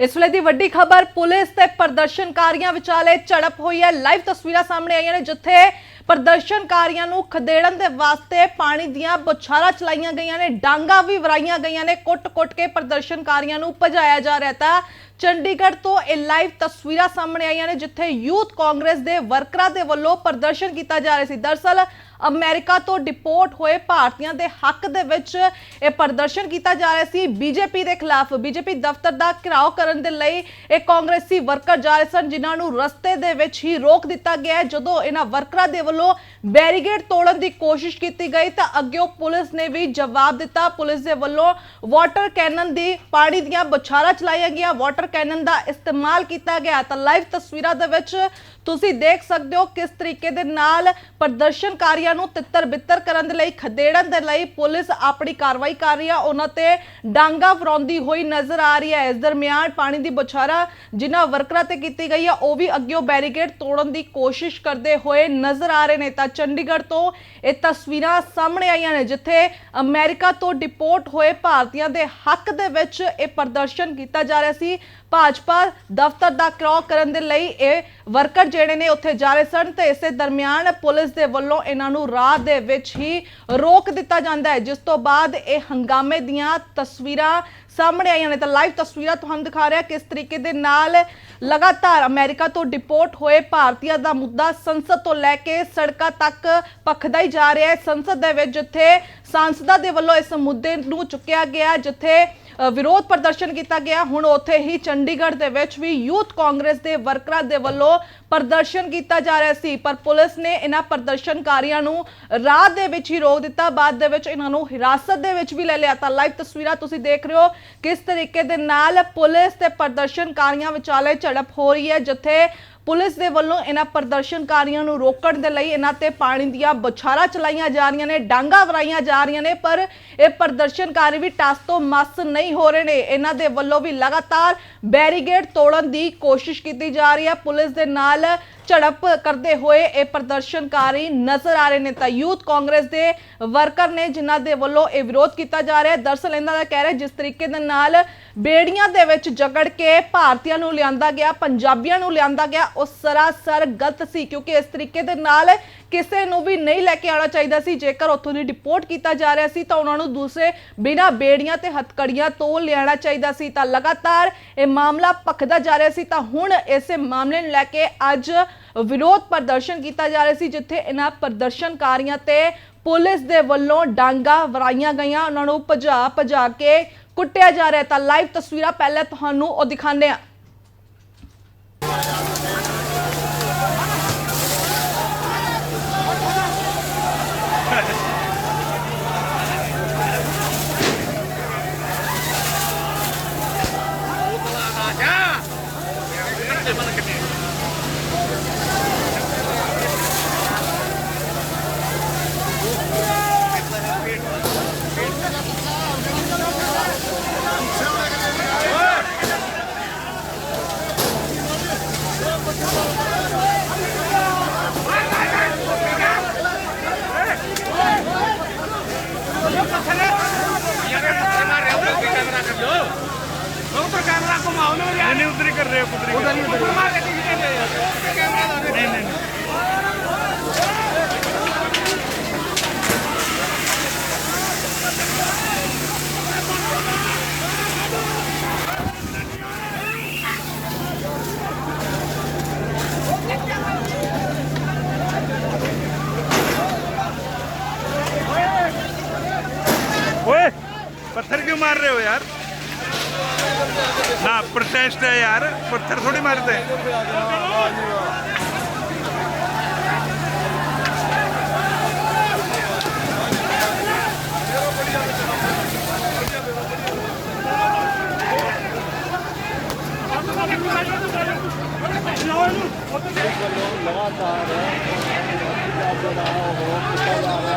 ਇਸ ਵੇਲੇ ਦੀ ਵੱਡੀ ਖਬਰ, ਪੁਲਿਸ ਤੇ ਪ੍ਰਦਰਸ਼ਨਕਾਰੀਆਂ ਵਿਚਾਲੇ ਝੜਪ ਹੋਈ ਹੈ। ਲਾਈਵ ਤਸਵੀਰਾਂ ਸਾਹਮਣੇ ਆਈਆਂ ਨੇ, ਜਿੱਥੇ ਪ੍ਰਦਰਸ਼ਨਕਾਰੀਆਂ ਨੂੰ ਖਦੇੜਨ ਦੇ ਵਾਸਤੇ ਪਾਣੀ ਦੀਆਂ ਬੁਛਾਰਾਂ ਚਲਾਈਆਂ ਗਈਆਂ ਨੇ, ਡਾਂਗਾ ਵੀ ਵਰਾਈਆਂ ਗਈਆਂ ਨੇ। ਕੁੱਟ-ਕੁੱਟ ਕੇ ਪ੍ਰਦਰਸ਼ਨਕਾਰੀਆਂ ਨੂੰ ਭਜਾਇਆ ਜਾ ਰਿਹਾ ਤਾਂ ਚੰਡੀਗੜ੍ਹ ਤੋਂ ਇਹ ਲਾਈਵ ਤਸਵੀਰਾਂ ਸਾਹਮਣੇ ਆਈਆਂ ਨੇ, ਜਿੱਥੇ ਯੂਥ ਕਾਂਗਰਸ ਦੇ ਵਰਕਰਾਂ ਦੇ ਵੱਲੋਂ ਪ੍ਰਦਰਸ਼ਨ ਕੀਤਾ ਜਾ ਰਿਹਾ ਸੀ। ਦਰਸਲ, ਅਮਰੀਕਾ ਤੋਂ ਡਿਪੋਰਟ ਹੋਏ ਭਾਰਤੀਆਂ ਦੇ ਹੱਕ ਦੇ ਵਿੱਚ ਇਹ ਪ੍ਰਦਰਸ਼ਨ ਕੀਤਾ ਜਾ ਰਿਹਾ ਸੀ। ਬੀਜੇਪੀ ਦੇ ਖਿਲਾਫ ਬੀਜੇਪੀ ਦਫ਼ਤਰ ਦਾ ਘਿਰਾਓ ਕਰਨ ਦੇ ਲਈ ਇਹ ਕਾਂਗਰਸੀ ਵਰਕਰ ਜਾ ਰਹੇ ਸਨ, ਜਿਨ੍ਹਾਂ ਨੂੰ ਰਸਤੇ ਦੇ ਵਿੱਚ ਹੀ ਰੋਕ ਦਿੱਤਾ ਗਿਆ ਜਦੋਂ ਇਹਨਾਂ ਵਰਕਰਾਂ ਦੇ ਵੱਲੋਂ ਬੈਰੀਗੇਡ ਤੋੜਨ ਦੀ ਕੋਸ਼ਿਸ਼ ਕੀਤੀ ਗਈ ਤਾਂ ਅੱਗੇ ਪੁਲਿਸ ਨੇ ਵੀ ਜਵਾਬ ਦਿੱਤਾ। ਪੁਲਿਸ ਦੇ ਵੱਲੋਂ ਵਾਟਰ ਕੈਨਨ ਦੀ ਪਾਣੀ ਦੀਆਂ ਬੁਛਾਰਾਂ ਚਲਾਈਆਂ ਗਈਆਂ। ਵਾਟਰ ਕੈਨਨ ਦਾ ਇਸਤੇਮਾਲ ਕੀਤਾ ਗਿਆ ਤਾਂ ਲਾਈਵ ਤਸਵੀਰਾਂ ਦੇ ਵਿੱਚ ਤੁਸੀਂ ਦੇਖ ਸਕਦੇ ਹੋ ਕਿਸ ਤਰੀਕੇ ਦੇ ਨਾਲ ਪ੍ਰਦਰਸ਼ਨਕਾਰੀਆਂ ਨੂੰ ਤਿੱਤਰ ਬਿੱਤਰ ਕਰਨ ਦੇ ਲਈ, ਖਦੇੜਨ ਦੇ ਲਈ ਪੁਲਿਸ ਆਪਣੀ ਕਾਰਵਾਈ ਕਰ ਰਹੀ ਹੈ ਉਹਨਾਂ ਤੇ ਡਾਂਗਾ ਫਰੌਂਦੀ ਹੋਈ ਨਜ਼ਰ ਆ ਰਹੀ ਹੈ। ਇਸ ਦਰਮਿਆਨ ਪਾਣੀ ਦੀ ਬੁਛਾਰਾ ਜਿਨ੍ਹਾਂ ਵਰਕਰਾਂ ਤੇ ਕੀਤੀ ਗਈ ਹੈ ਉਹ ਵੀ ਅੱਗਿਓਂ ਬੈਰੀਕੇਡ ਤੋੜਨ ਦੀ ਕੋਸ਼ਿਸ਼ ਕਰਦੇ ਹੋਏ ਨਜ਼ਰ ਆ ਰਹੇ ਨੇ। ਤਾਂ ਚੰਡੀਗੜ੍ਹ ਤੋਂ ਇਹ ਤਸਵੀਰਾਂ ਸਾਹਮਣੇ ਆਈਆਂ ਨੇ, ਜਿੱਥੇ ਅਮਰੀਕਾ ਤੋਂ ਡਿਪੋਰਟ ਹੋਏ ਭਾਰਤੀਆਂ ਦੇ ਹੱਕ ਦੇ ਵਿੱਚ ਇਹ ਪ੍ਰਦਰਸ਼ਨ ਕੀਤਾ ਜਾ ਰਿਹਾ ਸੀ। ਭਾਜਪਾ ਦਫ਼ਤਰ ਦਾ ਕਰਾਓ ਕਰਨ ਦੇ ਲਈ ਇਹ ਵਰਕਰ ਜਿਹੜੇ ਨੇ ਉੱਥੇ ਜਾ ਰਹੇ ਸਨ ਤੇ ਇਸੇ ਦਰਮਿਆਨ ਪੁਲਿਸ ਦੇ ਵੱਲੋਂ ਇਹਨਾਂ ਨੂੰ ਰਾਹ ਦੇ ਵਿੱਚ ਹੀ ਰੋਕ ਦਿੱਤਾ ਜਾਂਦਾ ਹੈ, ਜਿਸ ਤੋਂ ਬਾਅਦ ਇਹ ਹੰਗਾਮੇ ਦੀਆਂ ਤਸਵੀਰਾਂ ਸਾਹਮਣੇ ਆਈਆਂ ਨੇ। ਤਾਂ ਲਾਈਵ ਤਸਵੀਰਾਂ ਤੁਹਾਨੂੰ ਦਿਖਾ ਰਿਹਾ, ਕਿਸ ਤਰੀਕੇ ਦੇ ਨਾਲ ਲਗਾਤਾਰ ਅਮਰੀਕਾ ਤੋਂ ਡਿਪੋਰਟ ਹੋਏ ਭਾਰਤੀਆਂ ਦਾ ਮੁੱਦਾ ਸੰਸਦ ਤੋਂ ਲੈ ਕੇ ਸੜਕਾਂ ਤੱਕ ਪਖਦਾ ਹੀ ਜਾ ਰਿਹਾ ਹੈ। ਸੰਸਦ ਦੇ ਵਿੱਚ ਜਿੱਥੇ ਸਾਂਸਦਾਂ ਦੇ ਵੱਲੋਂ ਇਸ ਮੁੱਦੇ ਨੂੰ ਚੁੱਕਿਆ ਗਿਆ, ਜਿੱਥੇ ਵਿਰੋਧ ਪ੍ਰਦਰਸ਼ਨ ਕੀਤਾ ਗਿਆ। ਹੁਣ ਉੱਥੇ ਹੀ ਚੰਡੀਗੜ੍ਹ ਦੇ ਵਿੱਚ ਵੀ ਯੂਥ ਕਾਂਗਰਸ ਦੇ ਵਰਕਰਾਂ ਦੇ ਵੱਲੋਂ ਪ੍ਰਦਰਸ਼ਨ ਕੀਤਾ ਜਾ ਰਿਹਾ ਸੀ। ਪਰ ਪੁਲਿਸ ਨੇ ਇਹਨਾਂ ਪ੍ਰਦਰਸ਼ਨਕਾਰੀਆਂ ਨੂੰ ਰਾਹ ਦੇ ਵਿੱਚ ਹੀ ਰੋਕ ਦਿੱਤਾ। ਬਾਅਦ ਦੇ ਵਿੱਚ ਇਹਨਾਂ ਨੂੰ ਹਿਰਾਸਤ ਦੇ ਵਿੱਚ ਵੀ ਲੈ ਲਿਆ। ਤਾਂ ਲਾਈਵ ਤਸਵੀਰਾਂ ਤੁਸੀਂ ਦੇਖ ਰਹੇ ਹੋ ਕਿਸ ਤਰੀਕੇ ਦੇ ਨਾਲ ਪੁਲਿਸ ਤੇ ਪ੍ਰਦਰਸ਼ਨਕਾਰੀਆਂ ਵਿਚਾਲੇ ਝੜਪ ਹੋ ਰਹੀ ਹੈ, ਜਿੱਥੇ ਪੁਲਿਸ ਦੇ ਵੱਲੋਂ ਇਹਨਾਂ ਪ੍ਰਦਰਸ਼ਨਕਾਰੀਆਂ ਨੂੰ ਰੋਕਣ ਦੇ ਲਈ ਇਹਨਾਂ ਤੇ ਪਾਣੀ ਦੀਆਂ ਬੁਛਾਰਾਂ ਚਲਾਈਆਂ ਜਾ ਰਹੀਆਂ ਨੇ, ਡਾਂਗਾ ਵਰਾਈਆਂ ਜਾ ਰਹੀਆਂ ਨੇ, ਪਰ ਇਹ ਪ੍ਰਦਰਸ਼ਨਕਾਰੀ ਵੀ ਟਸ ਤੋਂ ਮਸ ਨਹੀਂ ਹੋ ਰਹੇ ਨੇ। ਇਹਨਾਂ ਦੇ ਵੱਲੋਂ ਵੀ ਲਗਾਤਾਰ ਬੈਰੀਗੇਡ ਤੋੜਨ ਦੀ ਕੋਸ਼ਿਸ਼ ਕੀਤੀ ਜਾ ਰਹੀ ਹੈ। ਪੁਲਿਸ ਦੇ ਨਾਲ ਝੜਪ ਕਰਦੇ ਹੋਏ ਇਹ ਪ੍ਰਦਰਸ਼ਨਕਾਰੀ ਨਜ਼ਰ ਆ ਰਹੇ ਨੇ ਤਾਂ ਯੂਥ ਕਾਂਗਰਸ ਦੇ ਵਰਕਰ ਨੇ ਜਿਨ੍ਹਾਂ ਦੇ ਵੱਲੋਂ ਇਹ ਵਿਰੋਧ ਕੀਤਾ ਜਾ ਰਿਹਾ ਹੈ। ਦਰਸਲ ਇਹਨਾਂ ਦਾ ਕਹਿ ਰਿਹਾ ਜਿਸ ਤਰੀਕੇ ਦੇ ਨਾਲ ਬੇੜੀਆਂ ਦੇ ਵਿੱਚ ਜਕੜ ਕੇ ਭਾਰਤੀਆਂ ਨੂੰ ਲਿਆਂਦਾ ਗਿਆ, ਪੰਜਾਬੀਆਂ ਨੂੰ ਲਿਆਂਦਾ ਗਿਆ, ਉਹ ਸਰਾਸਰ ਗਲਤ ਸੀ ਕਿਉਂਕਿ ਇਸ ਤਰੀਕੇ ਦੇ ਨਾਲ ਕਿਸੇ ਨੂੰ ਵੀ ਨਹੀਂ ਲੈ ਕੇ ਆਉਣਾ ਚਾਹੀਦਾ ਸੀ। ਜੇਕਰ ਉੱਥੋਂ ਦੀ ਡਿਪੋਰਟ ਕੀਤਾ ਜਾ ਰਿਹਾ ਸੀ, ਤਾਂ ਉਹਨਾਂ ਨੂੰ ਦੂਸਰੇ ਬਿਨਾਂ ਬੇੜੀਆਂ ਤੇ ਹੱਥਕੜੀਆਂ ਤੋਂ ਲਿਆਣਾ ਚਾਹੀਦਾ ਸੀ। ਤਾਂ ਲਗਾਤਾਰ ਇਹ ਮਾਮਲਾ ਭਖਦਾ ਜਾ ਰਿਹਾ ਸੀ, ਤਾਂ ਹੁਣ ਇਸੇ ਮਾਮਲੇ ਨੂੰ ਲੈ ਕੇ ਅੱਜ ਵਿਰੋਧ ਪ੍ਰਦਰਸ਼ਨ ਕੀਤਾ ਜਾ ਰਿਹਾ ਸੀ, ਜਿੱਥੇ ਇਹਨਾਂ ਪ੍ਰਦਰਸ਼ਨਕਾਰੀਆਂ ਤੇ ਪੁਲਿਸ ਦੇ ਵੱਲੋਂ ਡਾਂਗਾ ਵਰਾਈਆਂ ਗਈਆਂ। ਉਹਨਾਂ ਨੂੰ ਭਜਾ ਭਜਾ ਕੇ ਕੁੱਟਿਆ ਜਾ ਰਿਹਾ। ਤਾਂ ਲਾਈਵ ਤਸਵੀਰਾਂ ਪਹਿਲਾਂ ਤੁਹਾਨੂੰ ਉਹ ਦਿਖਾਉਂਦੇ ਆ ਨਾ ਕਰ ਦੋ ਲੋਕ ਪਰ ਕੈਮਰਾ ਘੁਮਾਓ ਨਾ ਯਾਰ ਨਹੀਂ ਉਧਰ ਹੀ ਕਰ ਰਹੇ ਹੋ ਉਧਰ ਹੀ ਉਧਰ ਮਾਰ ਕੇ ਟਿਕਟ ਦੇ ਕੈਮਰਾ ਲਾ ਦੇ ਨਹੀਂ ਨਹੀਂ। रहे हो यार ना प्रोटेस्ट है यार पत्थर थोड़ी मारते हैं ਅਰੈਸਟ ਕਰ ਲਿੱਤਾ ਗਿਆ ਤੇ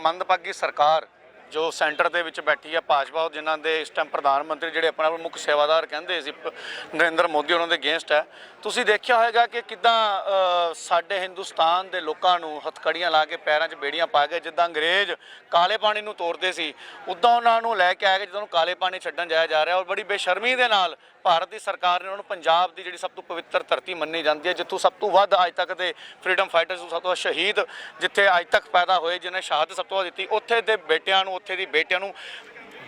ਮੰਦਭਾਗੀ ਸਰਕਾਰ ਜੋ ਸੈਂਟਰ ਦੇ ਵਿੱਚ ਬੈਠੀ ਹੈ ਭਾਜਪਾ ਉਹ ਜਿਨ੍ਹਾਂ ਦੇ ਇਸ ਟਾਈਮ ਪ੍ਰਧਾਨ ਮੰਤਰੀ ਜਿਹੜੇ ਆਪਣਾ ਆਪ ਮੁੱਖ ਸੇਵਾਦਾਰ ਕਹਿੰਦੇ ਸੀ, ਪ- ਨਰਿੰਦਰ ਮੋਦੀ ਉਹਨਾਂ ਦੇ ਅਗੇਂਸਟ ਹੈ ਤੁਸੀਂ ਦੇਖਿਆ ਹੋਵੇਗਾ ਕਿ ਕਿਦਾਂ ਸਾਡੇ ਹਿੰਦੁਸਤਾਨ ਦੇ ਲੋਕਾਂ ਨੂੰ ਹੱਥਕੜੀਆਂ ਲਾ ਕੇ ਪੈਰਾਂ 'ਚ ਬੇੜੀਆਂ ਪਾ ਕੇ ਜਿੱਦਾਂ ਅੰਗਰੇਜ਼ ਕਾਲੇ ਪਾਣੀ ਨੂੰ ਤੋੜਦੇ ਸੀ, ਉਦਾਂ ਉਹਨਾਂ ਨੂੰ ਲੈ ਕੇ ਆ ਕੇ ਜਦੋਂ ਕਾਲੇ ਪਾਣੀ ਛੱਡਣ ਜਾਇਆ ਜਾ ਰਿਹਾ, ਔਰ ਬੜੀ ਬੇਸ਼ਰਮੀ ਦੇ ਨਾਲ ਭਾਰਤ ਦੀ ਸਰਕਾਰ ਨੇ ਉਹਨਾਂ ਨੂੰ ਪੰਜਾਬ ਦੀ ਜਿਹੜੀ ਸਭ ਤੋਂ ਪਵਿੱਤਰ ਧਰਤੀ ਮੰਨੀ ਜਾਂਦੀ ਹੈ, ਜਿੱਥੋਂ ਸਭ ਤੋਂ ਵੱਧ ਅੱਜ ਤੱਕ ਦੇ ਫਰੀडम ਫਾਈਟਰਸ ਨੂੰ ਸਭ ਤੋਂ ਸ਼ਹੀਦ ਜਿੱਥੇ ਅੱਜ ਤੱਕ ਪੈਦਾ ਹੋਏ, ਜਿਨ੍ਹਾਂ ਸ਼ਹਾਦਤ ਸਭ ਤੋਂ ਵੱਧ ਦਿੱਤੀ, ਉੱਥੇ ਦੇ ਬੇਟਿਆਂ ਨੂੰ ਉੱਥੇ ਦੀ ਬੇਟਿਆਂ ਨੂੰ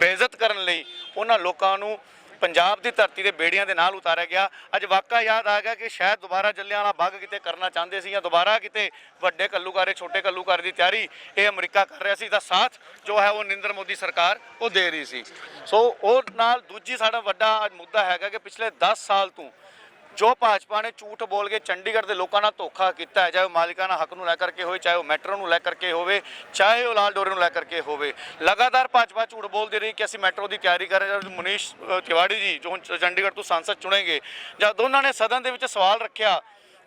ਬੇਇੱਜ਼ਤ ਕਰਨ ਲਈ ਉਹਨਾਂ ਲੋਕਾਂ ਨੂੰ ਪੰਜਾਬ ਦੀ ਧਰਤੀ ਦੇ ਬੇੜੀਆਂ ਦੇ ਨਾਲ ਉਤਾਰਿਆ ਗਿਆ। ਅੱਜ ਵਾਕਾ ਯਾਦ ਆ ਗਿਆ ਕਿ ਸ਼ਾਇਦ ਦੁਬਾਰਾ ਜੱਲਿਆਂਵਾਲਾ ਬਾਗ ਕਿਤੇ ਕਰਨਾ ਚਾਹੁੰਦੇ ਸੀ ਜਾਂ ਦੁਬਾਰਾ ਕਿਤੇ ਵੱਡੇ ਕੱਲੂਕਾਰੇ, ਛੋਟੇ ਕੱਲੂਕਾਰੇ ਦੀ ਤਿਆਰੀ ਇਹ ਅਮਰੀਕਾ ਕਰ ਰਿਹਾ ਸੀ। ਦਾ ਸਾਥ ਜੋ ਹੈ ਉਹ ਨਰਿੰਦਰ ਮੋਦੀ ਸਰਕਾਰ ਉਹ ਦੇ ਰਹੀ ਸੀ। ਸੋ ਉਹ ਨਾਲ ਦੂਜੀ ਸਾਡਾ ਵੱਡਾ ਮੁੱਦਾ ਹੈਗਾ ਕਿ ਪਿਛਲੇ 10 ਸਾਲ ਤੋਂ ਜੋ ਭਾਜਪਾ ਨੇ ਝੂਠ ਬੋਲ ਕੇ ਚੰਡੀਗੜ੍ਹ ਦੇ ਲੋਕਾਂ ਨਾਲ ਧੋਖਾ ਕੀਤਾ ਹੈ, ਚਾਹੇ ਉਹ ਮਾਲਿਕਾਨਾ ਹੱਕ ਨੂੰ ਲੈ ਕਰਕੇ ਹੋਵੇ, ਚਾਹੇ ਉਹ ਮੈਟਰੋ ਨੂੰ ਲੈ ਕਰਕੇ ਹੋਵੇ, ਚਾਹੇ ਉਹ ਲਾਲ ਡੋਰੇ ਨੂੰ ਲੈ ਕਰਕੇ ਹੋਵੇ। ਲਗਾਤਾਰ ਭਾਜਪਾ ਝੂਠ ਬੋਲਦੀ ਰਹੀ ਕਿ ਅਸੀਂ ਮੈਟਰੋ ਦੀ ਤਿਆਰੀ ਕਰ ਰਹੇ ਹਾਂ ਮਨੀਸ਼ ਤਿਵਾੜੀ ਜੀ, ਜੋ ਹੁਣ ਚੰਡੀਗੜ੍ਹ ਤੋਂ ਸੰਸਦ ਚੁਣੇਗੇ ਜਦ ਉਹਨਾਂ ਨੇ ਸਦਨ ਦੇ ਵਿੱਚ ਸਵਾਲ ਰੱਖਿਆ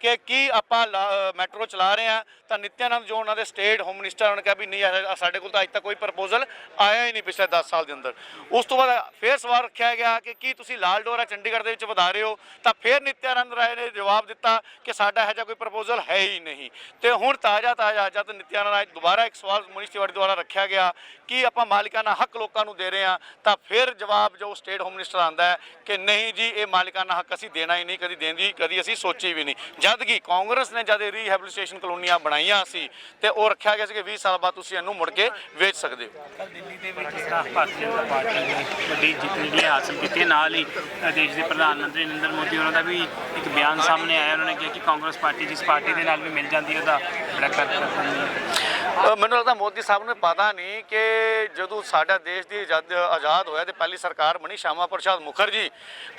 ਕਿ ਕੀ ਆਪਾਂ ਲਾ- ਮੈਟਰੋ ਚਲਾ ਰਹੇ ਆ ਤਾਂ ਨਿਤਿਆਨੰਦ ਜੋ ਉਹਨਾਂ ਦੇ ਸਟੇਟ ਹੋਮ ਮਿਨਿਸਟਰ ਉਹਨਾਂ ਨੇ ਕਿਹਾ ਵੀ ਨਹੀਂ ਸਾਡੇ ਕੋਲ ਤਾਂ ਅੱਜ ਤੱਕ ਕੋਈ ਪ੍ਰਪੋਜ਼ਲ ਆਇਆ ਹੀ ਨਹੀਂ ਪਿਛਲੇ 10 ਸਾਲ ਦੇ ਅੰਦਰ। ਉਸ ਤੋਂ ਬਾਅਦ ਫੇਰ ਸਵਾਲ ਰੱਖਿਆ ਗਿਆ ਕਿ ਕੀ ਤੁਸੀਂ ਲਾਲ ਡੋਰਾ ਚੰਡੀਗੜ੍ਹ ਦੇ ਵਿੱਚ ਵਧਾ ਰਹੇ ਹੋ? ਤਾਂ ਫੇਰ ਨਿਤਿਆਨੰਦ ਰਾਏ ਨੇ ਜਵਾਬ ਦਿੱਤਾ ਕਿ ਸਾਡਾ ਇਹੋ ਜਿਹਾ ਕੋਈ ਪ੍ਰਪੋਜ਼ਲ ਹੈ ਹੀ ਨਹੀਂ। ਤੇ ਹੁਣ ਤਾਜ਼ਾ ਤਾਜ਼ਾ ਜਦ ਨਿਤਿਆਨੰਦ ਰਾਏ ਦੁਬਾਰਾ ਇੱਕ ਸਵਾਲ ਮਨੀਸ਼ ਤਿਵਾੜੀ ਦੁਆਰਾ ਰੱਖਿਆ ਗਿਆ ਕਿ ਆਪਾਂ ਮਾਲਿਕਾਨਾ ਹੱਕ ਲੋਕਾਂ ਨੂੰ ਦੇ ਰਹੇ ਹਾਂ, ਤਾਂ ਫਿਰ ਜਵਾਬ ਜੋ ਸਟੇਟ ਹੋਮ ਮਿਨਿਸਟਰ ਆਂਦਾ ਹੈ ਕਿ ਨਹੀਂ ਜੀ, ਇਹ ਮਾਲਿਕਾਨਾ ਹੱਕ ਅਸੀਂ ਦੇਣਾ ਹੀ ਨਹੀਂ, ਕਦੀ ਦੇਣ ਦੀ, ਕਦੀ ਅਸੀਂ ਸੋਚੀ ਵੀ ਨਹੀਂ। ਜਦ ਕਿ ਕਾਂਗਰਸ ਨੇ ਜਦ ਰੀਹੈਬਿਲਿਟੇਸ਼ਨ ਕਲੋਨੀਆਂ ਬਣਾਈਆਂ ਸੀ ਤੇ ਉਹ ਰੱਖਿਆ ਗਿਆ ਸੀ ਕਿ 20 ਸਾਲ ਬਾਅਦ ਤੁਸੀਂ ਇਹਨੂੰ ਮੁੜ ਕੇ ਵੇਚ ਸਕਦੇ ਹੋ। ਕੱਲ੍ਹ ਦਿੱਲੀ ਦੇ ਵਿੱਚ ਜਿਸ ਭਾਰਤੀ ਜਨਤਾ ਪਾਰਟੀ ਨੇ ਵੱਡੀ ਜਿੱਤ ਜਿਹੜੀ ਹੈ ਹਾਸਲ ਕੀਤੀ ਨਾਲ ਹੀ ਦੇਸ਼ ਦੇ ਪ੍ਰਧਾਨ ਮੰਤਰੀ ਨਰਿੰਦਰ ਮੋਦੀ, ਉਹਨਾਂ ਦਾ ਵੀ ਇੱਕ ਬਿਆਨ ਸਾਹਮਣੇ ਆਇਆ। ਉਹਨਾਂ ਨੇ ਕਿਹਾ ਕਿ ਕਾਂਗਰਸ ਪਾਰਟੀ ਜਿਸ ਪਾਰਟੀ ਦੇ ਨਾਲ ਵੀ ਮਿਲ ਜਾਂਦੀ ਹੈ, ਉਹਦਾ ਬੜਾ ਕਰ ਦਿੰਦੀ ਹੈ ਮੈਨੂੰ ਲੱਗਦਾ ਮੋਦੀ ਸਾਹਿਬ ਨੂੰ ਪਤਾ ਨਹੀਂ ਕਿ ਜਦੋਂ ਸਾਡਾ ਦੇਸ਼ ਦੀ ਆਜ਼ਾਦ ਆਜ਼ਾਦ ਹੋਇਆ ਤੇ ਪਹਿਲੀ ਸਰਕਾਰ ਬਣੀ ਸ਼ਾਮਾ ਪ੍ਰਸਾਦ ਮੁਖਰਜੀ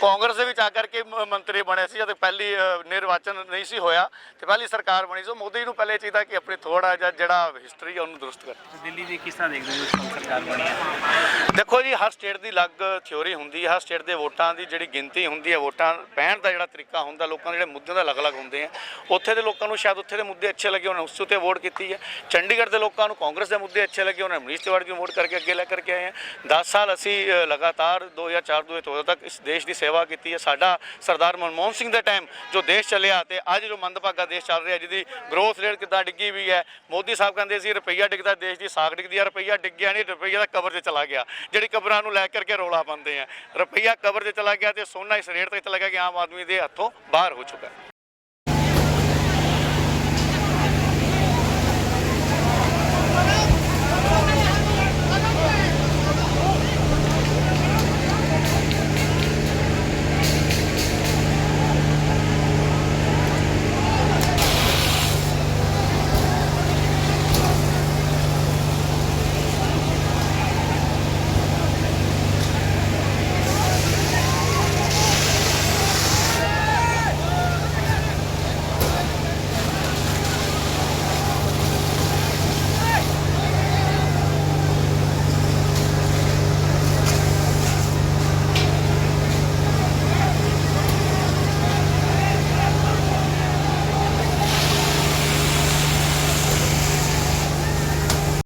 ਕਾਂਗਰਸ ਦੇ ਵਿੱਚ ਆ ਕਰਕੇ ਮੰਤਰੀ ਬਣੇ ਸੀ ਜਦ ਪਹਿਲੀ ਨਿਰਵਾਚਨ ਨਹੀਂ ਸੀ ਹੋਇਆ ਤੇ ਪਹਿਲੀ ਸਰਕਾਰ ਬਣੀ ਸੋ ਮੋਦੀ ਨੂੰ ਪਹਿਲੇ ਚਾਹੀਦਾ ਕਿ ਆਪਣੀ ਥੋੜਾ ਜਿਹਾ ਜਿਹੜਾ ਹਿਸਟਰੀ ਉਹਨੂੰ ਦਰੁਸਤ ਕਰੇ। ਦਿੱਲੀ ਦੀ ਕਿਸ ਤਰ੍ਹਾਂ ਦੇਖਦੇ ਹੋ ਸਰਕਾਰ ਬਣੀ ਹੈ? ਦੇਖੋ ਜੀ ਹਰ ਸਟੇਟ ਦੀ ਅਲੱਗ ਥਿਉਰੀ ਹੁੰਦੀ ਹੈ ਹਰ ਸਟੇਟ ਦੇ ਵੋਟਾਂ ਦੀ ਜਿਹੜੀ ਗਿਣਤੀ ਹੁੰਦੀ ਹੈ ਵੋਟਾਂ ਪੈਣ ਦਾ ਜਿਹੜਾ ਤਰੀਕਾ ਹੁੰਦਾ ਲੋਕਾਂ ਦੇ ਜਿਹੜੇ ਮੁੱਦਿਆਂ ਦਾ ਅਲੱਗ-ਅਲੱਗ ਹੁੰਦੇ ਆ। ਉੱਥੇ ਦੇ ਲੋਕਾਂ ਨੂੰ ਸ਼ਾਇਦ ਉੱਥੇ ਦੇ ਮੁੱਦੇ ਅੱਛੇ ਲੱਗੇ ਉਹਨਾਂ ਉਸ ਉੱਤੇ ਵੋਟ ਕੀਤੀ ਹੈ। ਚੰਡੀਗੜ੍ਹ ਦੇ ਲੋਕਾਂ ਨੂੰ ਕਾਂਗਰਸ ਦੇ ਮੁੱਦੇ ਅੱਛੇ ਲੱਗੇ ਉਹਨਾਂ ਨੇ ਮਨੀਸ਼ ਤਿਵਾੜੀ ਨੂੰ ਵੋਟ ਕਰਕੇ ਅੱਗੇ ਲੈ ਕਰਕੇ ਆਏ ਆ? 10 ਸਾਲ ਅਸੀਂ ਅ, ਲਗਾਤਾਰ 2004 ਤੋਂ 2014 ਤੱਕ ਇਸ ਦੇਸ਼ ਦੀ ਸੇਵਾ ਕੀਤੀ ਹੈ। ਸਾਡਾ ਸਰਦਾਰ ਮਨਮੋਹਨ ਸਿੰਘ ਦੇ ਟਾਈਮ ਜੋ ਦੇਸ਼ ਚੱਲਿਆ ਤੇ ਅੱਜ ਜੋ ਮੰਦਭਾਗਾ ਦੇਸ਼ ਚੱਲ ਰਿਹਾ ਜਿਹਦੀ ਗਰੋਥ ਰੇਟ ਕਿੱਦਾਂ ਡਿੱਗੀ ਵੀ ਹੈ ਮੋਦੀ ਸਾਹਿਬ ਕਹਿੰਦੇ ਸੀ ਰੁਪਈਆ ਡਿੱਗਦਾ ਦੇਸ਼ ਦੀ ਸਾਖ ਡਿੱਗਦੀ ਹੈ ਰੁਪਈਆ ਡਿੱਗਿਆ ਨਹੀਂ ਰੁਪਈਆ ਦਾ ਕਬਰ 'ਚ ਚਲਾ ਗਿਆ। ਜਿਹੜੀ ਕਬਰਾਂ ਨੂੰ ਲੈ ਕਰਕੇ ਰੌਲਾ ਪਾਉਂਦੇ ਆ ਰੁਪਈਆ ਕਬਰ 'ਚ ਚਲਾ ਗਿਆ ਤੇ ਸੋਨਾ ਇਸ ਰੇਟ ਤੇ ਚਲਾ ਗਿਆ ਕਿ ਆਮ ਆਦਮੀ ਦੇ ਹੱਥੋਂ ਬਾਹਰ ਹੋ ਚੁੱਕਾ